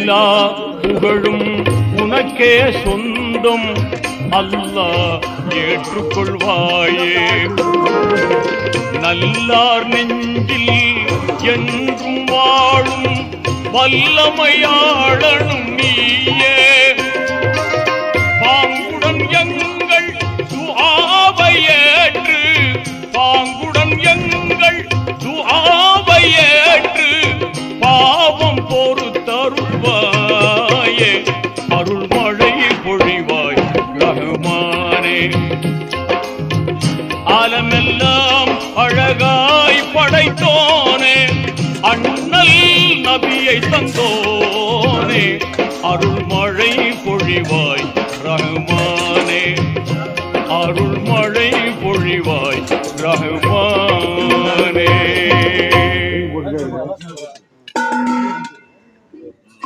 எல்லா புகழும் உனக்கே சொந்தம். அல்லா ஏற்றுக்கொள்வாயே. நல்லார் நெஞ்சில் என்றும் வாழும் வல்லமையாளனும் நீயே. பாங்குடன் எங்கள் துஆவை பாங்குடன் எங்கள் துஆவை பாவம் போர் அருள்வாயே அருள்மழை பொழிவாய் ரகுமானே. ஆலமெல்லாம் அழகாய் படைத்தோனே. அண்ணல் நபியை தந்தோனே. அருள்மழை பொழிவாய் ரகுமானே. அருள்மழை பொழிவாய் ரகுமான்